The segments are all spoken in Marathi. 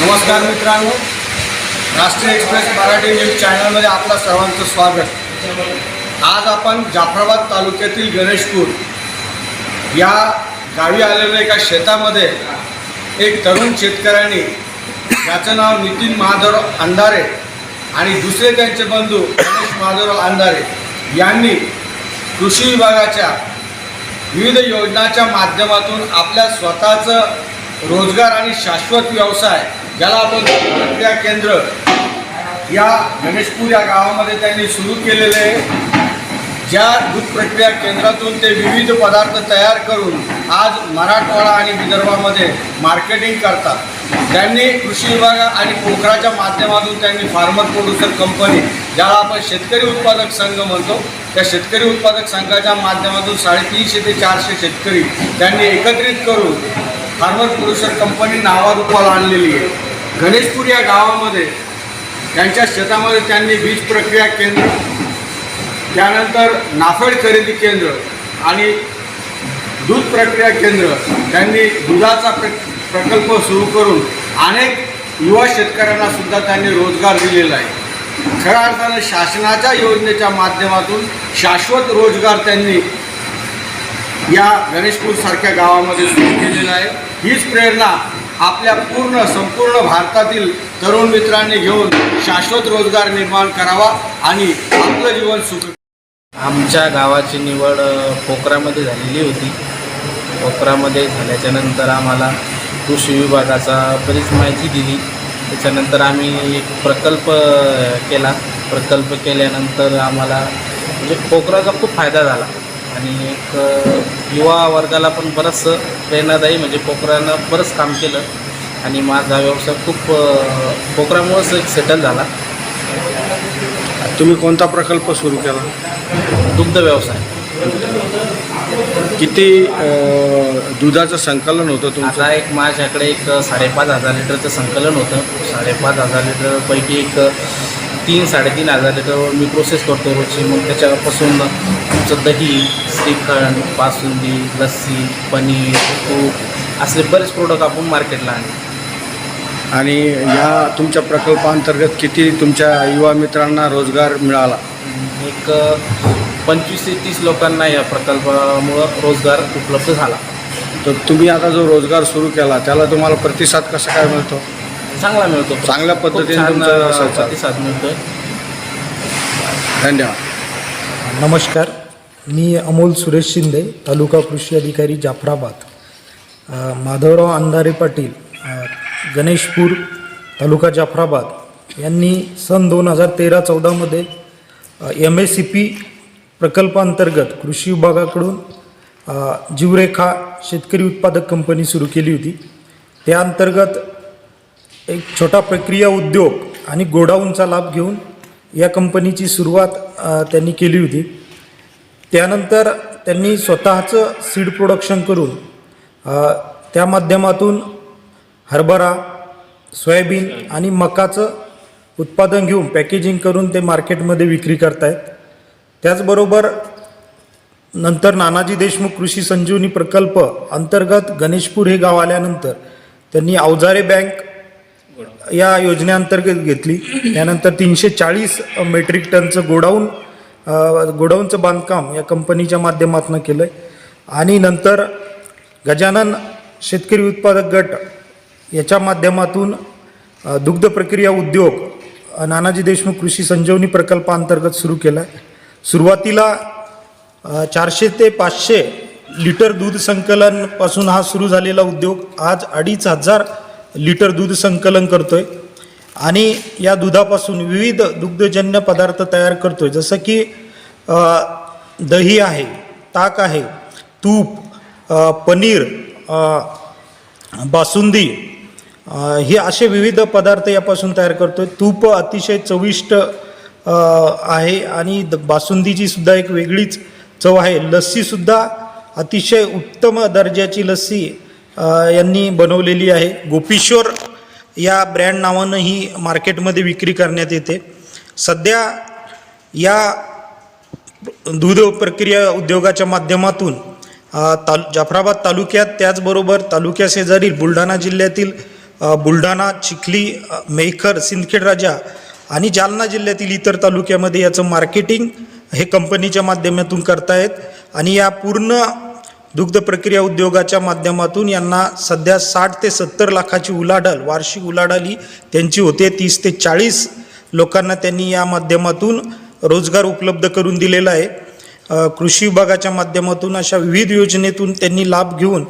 नमस्कार मित्रांनो. राष्ट्रीय एक्सप्रेस मराठी न्यूज चॅनलमध्ये आपलं सर्वांचं स्वागत. आज आपण जाफराबाद तालुक्यातील गणेशपूर या गावी आलेल्या एका शेतामध्ये एक तरुण शेतकऱ्यांनी ज्याचं नाव नितीन महाधवराव अंधारे आणि दुसरे त्यांचे बंधू गणेश महाधवराव अंधारे यांनी कृषी विभागाच्या विविध योजनाच्या माध्यमातून आपल्या स्वतःचं रोजगार आणि शाश्वत व्यवसाय ज्याला आपण प्रक्रिया केंद्र या गणेशपूर या गावामध्ये त्यांनी सुरू केलेले आहे. ज्या दूध प्रक्रिया केंद्रातून ते विविध पदार्थ तयार करून आज मराठवाडा आणि विदर्भामध्ये मार्केटिंग करतात. त्यांनी कृषी विभाग आणि पोखराच्या माध्यमातून त्यांनी फार्मर प्रोड्युसर कंपनी ज्याला आपण शेतकरी उत्पादक संघ म्हणतो त्या शेतकरी उत्पादक संघाच्या माध्यमातून साडेतीनशे ते चारशे शेतकरी त्यांनी एकत्रित करून फार्मर प्रोड्युसर कंपनी नावारूपाला आणलेली आहे. गणेशपूर या गावामध्ये त्यांच्या शेतामध्ये त्यांनी बीज प्रक्रिया केंद्र त्यानंतर नाफेड खरेदी केंद्र आणि दूध प्रक्रिया केंद्र त्यांनी दुधाचा प्र प्रकल्प सुरू करून अनेक युवा शेतकऱ्यांना सुद्धा त्यांनी रोजगार दिलेला आहे. खऱ्या अर्थानं शासनाच्या योजनेच्या माध्यमातून शाश्वत रोजगार त्यांनी या गणेशपूरसारख्या गावामध्ये सुरू केलेलं आहे. हीच प्रेरणा आपल्या पूर्ण संपूर्ण भारतातील तरुण मित्रांनी घेऊन शाश्वत रोजगार निर्माण करावा आणि आपलं जीवन सुख आमच्या गावाची निवड पोखरामध्ये झालेली होती. पोखरामध्ये झाल्याच्यानंतर आम्हाला कृषी विभागाचा बरीच माहिती दिली. त्याच्यानंतर आम्ही एक प्रकल्प केला. प्रकल्प केल्यानंतर आम्हाला म्हणजे पोखराचा खूप फायदा झाला. आणि एक युवा वर्गाला पण बरंचसं प्रेरणादायी म्हणजे पोखरानं बरंच काम केलं. आणि माझा व्यवसाय खूप अ, पोखरामुळंच एक सेटल झाला. तुम्ही कोणता प्रकल्प सुरू केला? दुग्ध व्यवसाय. किती दुधाचं संकलन होतं आता एक माझ्याकडे एक साडेपाच हजार लिटरचं संकलन होतं. साडेपाच हजार लिटरपैकी एक तीन साडेतीन हजार लिटर मी प्रोसेस करतो रोजची. मग त्याच्यापासून तुमचं दही श्रीखंड बासुंदी लस्सी पनीर तूप असले बरेच प्रोडक्ट आपण मार्केटला आणले. आणि या तुमच्या प्रकल्पांतर्गत किती तुमच्या युवा मित्रांना रोजगार मिळाला? एक पंचवीस ते तीस लोकांना या प्रकल्पामुळं रोजगार उपलब्ध झाला. तर तुम्ही आता जो रोजगार सुरू केला त्याला तुम्हाला प्रतिसाद कसा काय मिळतो? चांगला मिळतो. चांगल्या खूप पद्धतीने छान, तुमचा व्यवसाय चालतो. प्रतिसाद मिळतोय. धन्यवाद. नमस्कार. मी अमोल सुरेश शिंदे तालुका कृषी अधिकारी जाफराबाद. अ, माधवराव अंधारे पाटील अ, गणेशपूर तालुका जाफराबाद. यांनी सन दोन हजार तेरा चौदामध्ये एम एस सी पी प्रकल्पांतर्गत कृषी विभागाकडून अ, जीवरेखा शेतकरी उत्पादक कंपनी सुरू केली होती. त्या अंतर्गत एक छोटा प्रक्रिया उद्योग आणि गोडाऊनचा लाभ घेऊन या कंपनीची सुरुवात त्यांनी केली होती. त्यानंतर त्यांनी स्वतःचं सीड प्रोडक्शन करून त्या माध्यमातून हरभरा सोयाबीन आणि मकाचं उत्पादन घेऊन पॅकेजिंग करून ते मार्केटमध्ये विक्री करतायत. त्याचबरोबर नंतर नानाजी देशमुख कृषी संजीवनी प्रकल्प अंतर्गत गणेशपूर हे गाव आल्यानंतर त्यांनी अवजारे बँक या योजनेअंतर्गत घेतली. त्यानंतर तीनशे चाळीस मेट्रिक टनचं गोडाऊन गोडाऊनचं बांधकाम या कंपनीच्या माध्यमातून केलं आहे आणि नंतर गजानन शेतकरी उत्पादक गट याच्या माध्यमातून दुग्ध प्रक्रिया उद्योग नानाजी देशमुख कृषी संजीवनी प्रकल्पाअंतर्गत सुरू केला आहे सुरुवातीला चारशे ते पाचशे लिटर दूध संकलनपासून हा सुरू झालेला उद्योग आज अडीच हजार लिटर दूध संकलन करतो आहे आणि या दुधापासून विविध दुग्धजन्य पदार्थ तयार करतो आहे जसं की दही आहे ताक आहे तूप पनीर बासुंदी हे असे विविध पदार्थ यापासून तयार करतो आहे तूप अतिशय चविष्ट आहे आणि द- बासुंदीची सुद्धा एक वेगळीच चव आहे. लस्सीसुद्धा अतिशय उत्तम दर्जाची लस्सी यांनी बनवलेली आहे. गोपीश्वर या ब्रँड नावानं ही मार्केटमध्ये विक्री करण्यात येते. सध्या या दूध प्रक्रिया उद्योगाच्या माध्यमातून ताल जाफराबाद तालुक्यात त्याचबरोबर तालुक्याशेजारील बुलढाणा जिल्ह्यातील बुलढाणा चिखली मेखर सिंदखेड राजा आणि जालना जिल्ह्यातील इतर तालुक्यामध्ये याचं मार्केटिंग हे कंपनीच्या माध्यमातून करतायत. आणि या पूर्ण दुग्ध प्रक्रिया उद्योगाच्या माध्यमातून यांना सध्या साठ ते सत्तर लाखाची उलाढाल वार्षिक उलाढाल ही त्यांची होते. तीस ते चाळीस लोकांना त्यांनी या माध्यमातून रोजगार उपलब्ध करून दिलेला आहे. कृषी विभागाच्या माध्यमातून अशा विविध योजनेतून त्यांनी लाभ घेऊन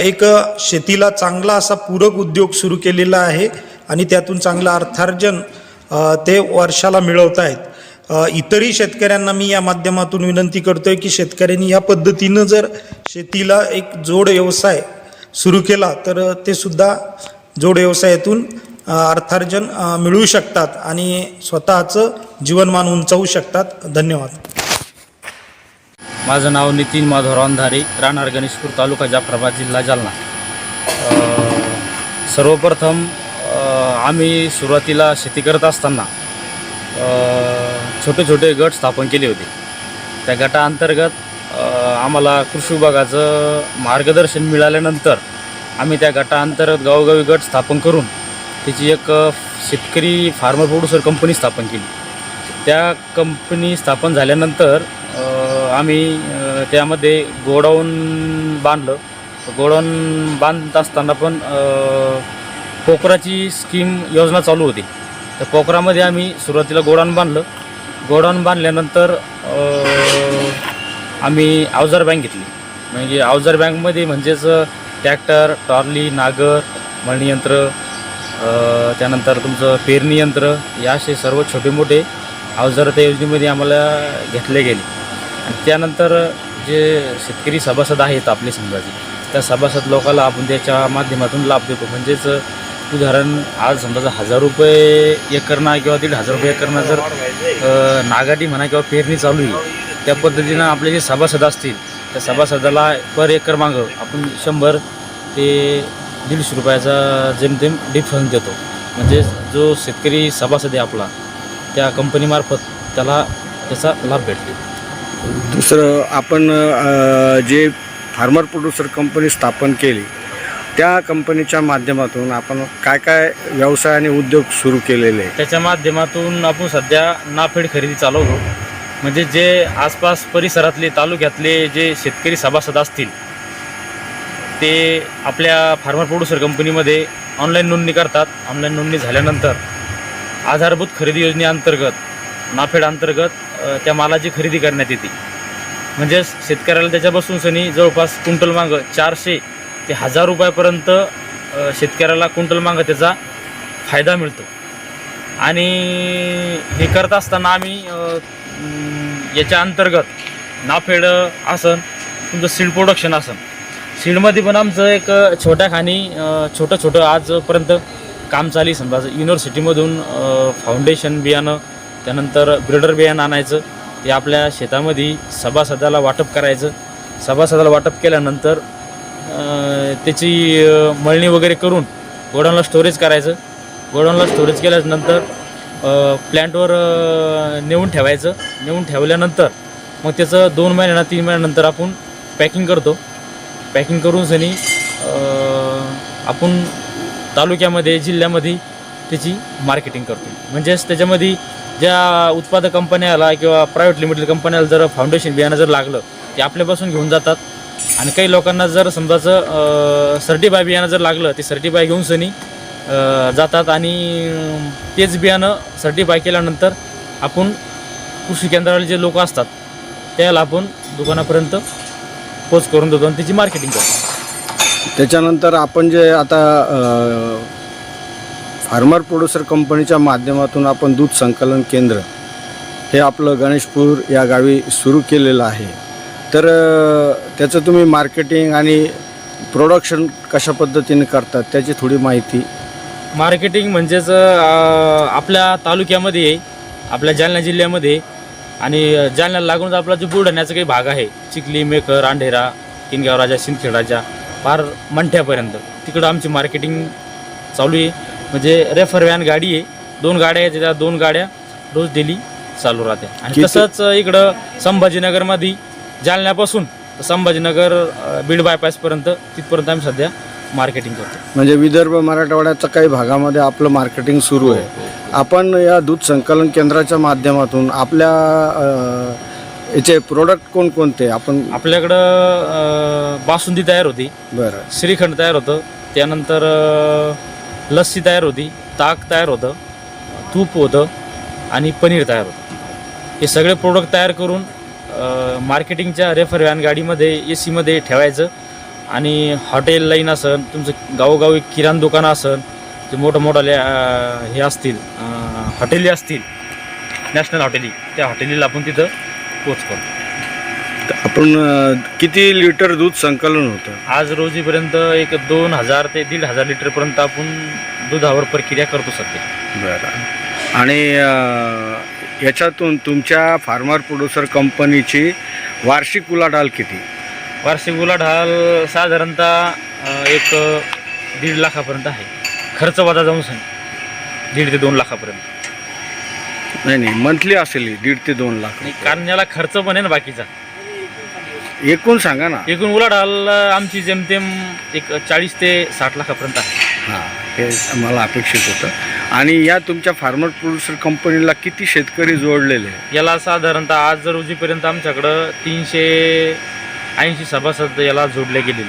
एक शेतीला चांगला असा पूरक उद्योग सुरू केलेला आहे आणि त्यातून चांगलं अर्थार्जन ते वर्षाला मिळवत आहेत इतरही शेतकऱ्यांना मी या माध्यमातून विनंती करतोय की शेतकऱ्यांनी या पद्धतीनं जर शेतीला एक जोड व्यवसाय सुरू केला तर ते सुद्धा जोड व्यवसायातून अर्थार्जन मिळू मिळवू शकतात आणि स्वतःचं जीवनमान उंचावू शकतात. धन्यवाद. माझं नाव नितीन माधवराव अंधारे राहणार गणेशपूर तालुका जाफराबाद जिल्हा जालना. सर्वप्रथम आम्ही सुरुवातीला शेती करत असताना छोटे छोटे गट स्थापन केले होते. त्या गटाअंतर्गत आम्हाला कृषी विभागाचं मार्गदर्शन मिळाल्यानंतर आम्ही त्या गटाअंतर्गत गावोगावी गट स्थापन करून त्याची एक शेतकरी फार्मर प्रोड्युसर कंपनी स्थापन केली. त्या कंपनी स्थापन झाल्यानंतर आम्ही त्यामध्ये गोडाऊन बांधलं. गोडाऊन बांधत असताना पण पोखराची स्कीम योजना चालू होती. तर पोखरामध्ये आम्ही सुरुवातीला गोडाऊन बांधलं. गोडाऊन बांधल्यानंतर आम्ही अवजार बँक घेतली. म्हणजे अवजार बँकमध्ये म्हणजेच ट्रॅक्टर ट्रॉली नागर मळणी यंत्र त्यानंतर तुमचं पेरणी यंत्र या असे सर्व छोटे मोठे अवजार त्या योजनेमध्ये आम्हाला घेतले गेले. आणि त्यानंतर जे शेतकरी सभासद आहेत आपले समजाचे त्या सभासद लोकाला आपण त्याच्या माध्यमातून लाभ देतो. म्हणजेच उदाहरण आज समजा हजार रुपये एकरना किंवा दीड हजार रुपये एकरना जर नागाटी म्हणा किंवा पेरणी चालू आहे त्या पद्धतीनं आपले जे सभासद असतील त्या सभासदाला पर एकर मागं आपण शंभर ते दीडशे रुपयाचा जेमतेम डिफरन्स देतो. म्हणजे जो शेतकरी सभासद आहे आपला त्या कंपनीमार्फत त्याला त्याचा लाभ भेटतो. दुसरं आपण जे फार्मर प्रोड्युसर कंपनी स्थापन केली त्या कंपनीच्या माध्यमातून आपण काय काय व्यवसाय आणि उद्योग सुरू केलेले आहे त्याच्या माध्यमातून आपण सध्या नाफेड खरेदी चालवतो. म्हणजे जे आसपास परिसरातले तालुक्यातले जे शेतकरी सभासद असतील ते आपल्या फार्मर प्रोड्युसर कंपनीमध्ये ऑनलाईन नोंदणी करतात. ऑनलाईन नोंदणी झाल्यानंतर आधारभूत खरेदी योजनेअंतर्गत नाफेड अंतर्गत त्या मालाची खरेदी करण्यात येते. म्हणजेच शेतकऱ्याला त्याच्यापासून सनी जवळपास क्विंटल मागं चारशे ते हजार रुपयापर्यंत शेतकऱ्याला क्विंटल मागं त्याचा फायदा मिळतो. आणि हे करत असताना आम्ही याच्या अंतर्गत नाफेड आसन तुमचं सीड प्रोडक्शन आसन सीडमध्ये पण आमचं एक छोट्या खाणी छोटं छोटं आजपर्यंत काम चाली समजा युनिव्हर्सिटीमधून फाउंडेशन बियाणं त्यानंतर ब्रिडर बियाणं आणायचं ते आपल्या शेतामध्ये सभासदाला वाटप करायचं. सभासदाला वाटप केल्यानंतर त्याची मळणी वगैरे करून गोडाऊनला स्टोरेज करायचं. गोडाऊनला स्टोरेज केल्यानंतर अ, प्लॅन्टवर नेऊन ठेवायचं. नेऊन ठेवल्यानंतर मग त्याचं दोन महिन्याना तीन महिन्यानंतर आपण पॅकिंग करतो. पॅकिंग करून सनी आपण तालुक्यामध्ये जिल्ह्यामध्ये त्याची मार्केटिंग करतो. म्हणजेच त्याच्यामध्ये ज्या उत्पादक कंपन्याला किंवा प्रायव्हेट लिमिटेड कंपन्याला जर फाउंडेशन बियाणं जर लागलं ते आपल्यापासून घेऊन जातात. आणि काही लोकांना जर समजाचं सर्टिफाय बियाणं जर लागलं ते सर्टिफाय घेऊन सनी जातात आणि तेच बियाणं सर्टिफाय केल्यानंतर आपण कृषी केंद्राला जे लोक असतात त्याला आपण दुकानापर्यंत पोच करून देतो आणि त्याची मार्केटिंग करतो. त्याच्यानंतर आपण जे आता फार्मर प्रोड्युसर कंपनीच्या माध्यमातून आपण दूध संकलन केंद्र हे आपलं गणेशपूर या गावी सुरू केलेलं आहे. तर त्याचं तुम्ही मार्केटिंग आणि प्रोडक्शन कशा पद्धतीने करतात त्याची थोडी माहिती. मार्केटिंग म्हणजेच अं, आपल्या तालुक्यामध्ये आहे, आपल्या जालना जिल्ह्यामध्ये आणि जालन्याला लागूनच आपला जो बुलढाण्याचा काही भाग आहे चिखली मेकर अंढेरा किनगाव राजा सिंदखेड राजा फार मंठ्यापर्यंत तिकडं आमची मार्केटिंग चालू आहे. म्हणजे रेफर व्हॅन गाडी आहे. दोन गाड्या आहेत त्या दोन गाड्या रोज डेली चालू राहते. आणि किती- तसंच इकडं संभाजीनगरमध्ये जालन्यापासून संभाजीनगर बीड बायपासपर्यंत तिथपर्यंत आम्ही सध्या मार्केटिंग करतो म्हणजे विदर्भ मराठवाड्याच्या काही भागामध्ये आपलं मार्केटिंग सुरू आहे. आपण या दूध संकलन केंद्राच्या माध्यमातून आपल्या अ, याचे प्रोडक्ट कोणकोणते? आपण आपल्याकडं अं, बासुंदी तयार होती. बरं. श्रीखंड तयार होतं. त्यानंतर अं, लस्सी तयार होती. ताक तयार होतं. तूप होतं. आणि पनीर तयार होतं. हे सगळे प्रोडक्ट तयार करून मार्केटिंगच्या रेफर व्हॅन गाडीमध्ये ए सीमध्ये ठेवायचं. आणि हॉटेल लाईन असन तुमचं गावोगावी किराणा दुकानं असन जे मोठं मोठाले हे असतील हॉटेली असतील नॅशनल हॉटेली त्या हॉटेलीला आपण तिथं पोच करतो आपण किती लिटर दूध संकलन होतं? आज रोजीपर्यंत एक दोन हजार ते दीड हजार लिटरपर्यंत आपण दुधावर प्रक्रिया करतो सध्या. बरं. आणि याच्यातून तुमच्या फार्मर प्रोड्युसर कंपनीची वार्षिक उलाढाल किती? वार्षिक उलाढाल साधारणतः एक दीड लाखापर्यंत आहे. खर्च वजा जाऊन सांग. दीड ते दोन लाखापर्यंत. नाही नाही मंथली असेल ही, दीड ते दोन लाख आणि कारण याला खर्च पण आहे ना बाकीचा. एकूण सांगा ना. एकूण उलाढाल आमची जेमतेम एक चाळीस ते साठ लाखापर्यंत आहे. हां हे मला अपेक्षित होतं. आणि या तुमच्या फार्मर प्रोड्युसर कंपनीला किती शेतकरी जोडलेले आहे? याला साधारणतः आज रोजीपर्यंत आमच्याकडं तीनशे ऐंशी सभासद याला जोडले गेलेले